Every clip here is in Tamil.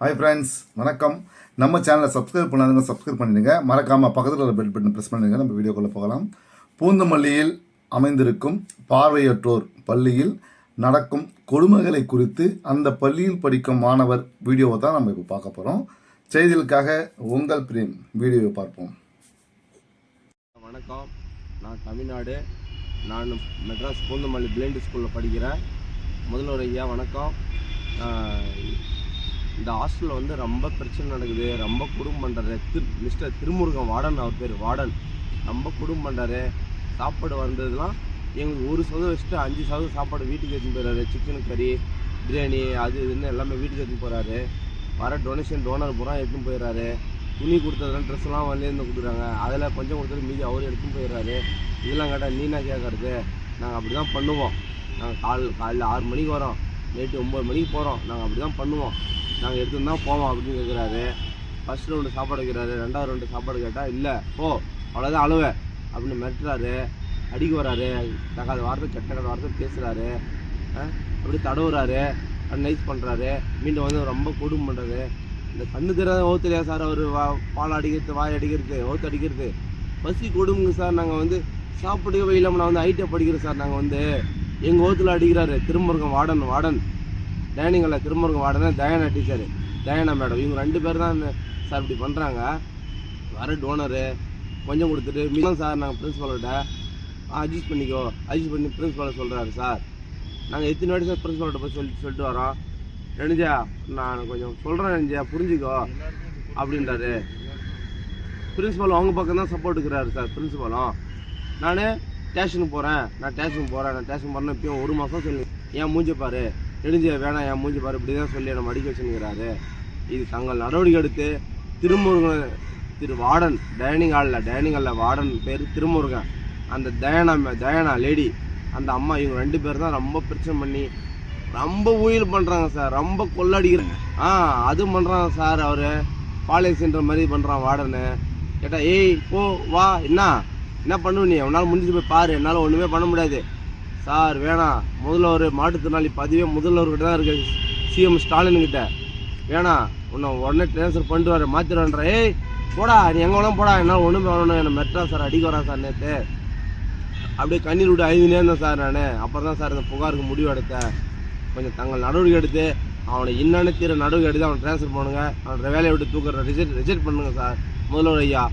ஹாய் ஃப்ரெண்ட்ஸ் வணக்கம். நம்ம சேனலை சப்ஸ்கிரைப் பண்ணாதவங்க சப்ஸ்கிரைப் பண்ணிடுங்க. மறக்காமல் பக்கத்தில் உள்ள பெல் பட்டன் ப்ரெஸ் பண்ணிடுங்க. நம்ம வீடியோக்குள்ளே போகலாம். பூந்தமல்லியில் அமைந்திருக்கும் பார்வையற்றோர் பள்ளியில் நடக்கும் கொடுமைகளை குறித்து அந்த பள்ளியில் படிக்கும் மாணவர் வீடியோவை தான் நம்ம இப்போ பார்க்க போகிறோம் செய்திகளுக்காக உங்கள் பிரேம் வீடியோவை பார்ப்போம். வணக்கம். நான் தமிழ்நாடு. நான் மெட்ராஸ் பூந்தமல்லி பிளைண்ட் ஸ்கூலில் படிக்கிறேன். முதல்வர் ஐயா வணக்கம் இந்த ஹாஸ்டலில் வந்து ரொம்ப பிரச்சனை நடக்குது. ரொம்ப குடும்பம் பண்ணுறாரு திரு மிஸ்டர் திருமுருகன் வார்டன் அவர் பேர் வார்டன். ரொம்ப குடும்பம் பண்ணுறாரு சாப்பாடு வந்ததுலாம் எங்களுக்கு ஒரு சதவீதம் வச்சுட்டு அஞ்சு சதவீதம் சாப்பாடு வீட்டுக்கு எடுத்துன்னு போயிடுறாரு. சிக்கன் கறி பிரியாணி அது இதுன்னு எல்லாமே வீட்டுக்கு எடுத்துன்னு போகிறாரு வர டொனேஷன் டோனர் பூரா எடுத்துன்னு போயிடுறாரு. துணி கொடுத்ததுலாம் ட்ரெஸ்லாம் வந்து கொடுக்குறாங்க. அதில் கொஞ்சம் கொடுத்தது மீதி அவர் எடுத்துன்னு போயிடுறாரு. இதெல்லாம் கேட்டால் நீனா கேட்கறது நாங்கள் அப்படி தான் பண்ணுவோம். நாங்கள் கால் காலையில் ஆறு மணிக்கு வரோம். நைட்டு ஒம்பது மணிக்கு போகிறோம் நாங்கள் அப்படி தான் பண்ணுவோம். நாங்கள் எடுத்துன்னு தான் போவோம் அப்படின்னு கேட்குறாரு ஃபஸ்ட் ரவுண்டு சாப்பாடு வைக்கிறாரு ரெண்டாவது ரவுண்டு சாப்பாடு கேட்டால் இல்லை போ அவ்வளோதான் அழுவ அப்படின்னு மிரட்டுறாரு. அடிக்க வராரு தகாத வார்த்தை கெட்ட வார்த்தை பேசுகிறாரு அப்படி தடவுறாரு. நைஸ் பண்ணுறாரு மீண்டும் வந்து ரொம்ப கொடுமை பண்ணுறாரு இந்த கண்ணு தெரியாத ஓத்துலையா சார் அவர் வா பால் அடிக்கிறது வாய் அடிக்கிறது ஓத்து அடிக்கிறது? பசி கொடுங்க சார். நாங்கள் வந்து சாப்பிடவே இல்லாமல் நான் வந்து ஐட்டை படிக்கிறேன் சார். நாங்கள் வந்து எங்கள் ஓத்தில் அடிக்கிறாரு? Thirumurugan warden warden. டைனிங்கில் திருமுருகன் வாடனே தயானா டீச்சர். தயானா மேடம். இவங்க ரெண்டு பேர் தான் சார் இப்படி பண்ணுறாங்க வர டோனரு கொஞ்சம் கொடுத்துட்டு மிகவும் சார் நாங்கள் பிரின்ஸிபால்கிட்ட அட்ஜஸ்ட் பண்ணிக்கோ அட்ஜஸ்ட் பண்ணி பிரின்ஸிபாலை சொல்கிறாரு சார். நாங்கள் எத்தனை வாட்டி சார் பிரின்ஸிபால்கிட்ட போய் சொல்லி சொல்லிட்டு வரோம். ரெணிஜா நான் கொஞ்சம் சொல்கிறேன் ரெணிஜா புரிஞ்சுக்கோ அப்படின்றாரு. பிரின்ஸிபால் அவங்க பக்கம் தான் சப்போர்ட் இருக்கிறாரு சார் பிரின்ஸிபாலும் நான் ஸ்டேஷனுக்கு போகிறேன் நான் ஸ்டேஷனுக்கு போகிறேன் நான் ஸ்டேஷன் போகிறேன் இப்பயும் ஒரு மாதம் சொல்லி ஏன் மூஞ்சி பாரு. நெடுஞ்ச வேணாம் என் மூஞ்சி பாரு இப்படி தான் சொல்லி நம்ம அடிக்க வச்சுருக்கிறாரு. இது தங்கள் நடவடிக்கை எடுத்து திருமுருகன் திரு வார்டன் டைனிங் ஹாலில் டைனிங் ஹாலில் வார்டன் பேர் திருமுருகன். அந்த தயானா மே- தயானா லேடி அந்த அம்மா இவங்க ரெண்டு பேர் தான் ரொம்ப பிரச்சனை பண்ணி ரொம்ப உயிர் பண்ணுறாங்க சார் ரொம்ப கொள்ளடிக்கிறாங்க. ஆ அது பண்ணுறாங்க சார் அவர். பாலியல்ஸ்ன்ற மாதிரி பண்ணுறான் வார்டனு கேட்டா ஏய் போ வா என்ன? என்ன பண்ணுவ நீ? உன்னால் முடிஞ்சு போய் பாரு என்னால் ஒன்றுமே பண்ண முடியாது. சார் வேணாம் முதல்வர் மாற்றுத்திறனாளி பதிவே முதல்வர்கிட்ட தான் இருக்கு. சிஎம் ஸ்டாலின் கிட்ட. வேணாம் உன்னை உடனே ட்ரான்ஸ்ஃபர் பண்ணிட்டு வர மாற்றிடுவேன்ற ஏய் போடா நீ எங்கே வேணாலும் போடா. என்னால் ஒன்றுமே வேணும் என்னை மெட்ரா சார் அடிக்க வரான் சார் நேற்று அப்படியே கண்ணீர் விட்டு ஐந்து இருந்தேன் சார் நான். அப்புறம் தான் சார் இந்த புகாருக்கு முடிவு எடுத்தேன். கொஞ்சம் தங்கள் நடவடிக்கை எடுத்து அவனை என்னென்ன தீர நடவடிக்கை எடுத்து அவனை ட்ரான்ஸ்ஃபர் பண்ணுங்க. அவனை வேலையை விட்டு தூக்குற ரிஜெக்ட் ரிஜெக்ட் பண்ணுங்க சார் முதல்வர் ஐயா.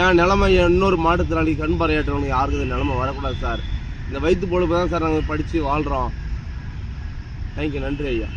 என் நிலமை இன்னொரு மாற்றுத்திறனாளி கண் பறையாற்றவனுக்கு யாருக்கு இந்த நிலமை வரக்கூடாது சார். இந்த வயிற்று பொழுப்பு தான் சார் நாங்கள் படித்து வாழ்கிறோம் தேங்க்யூ நன்றி ஐயா.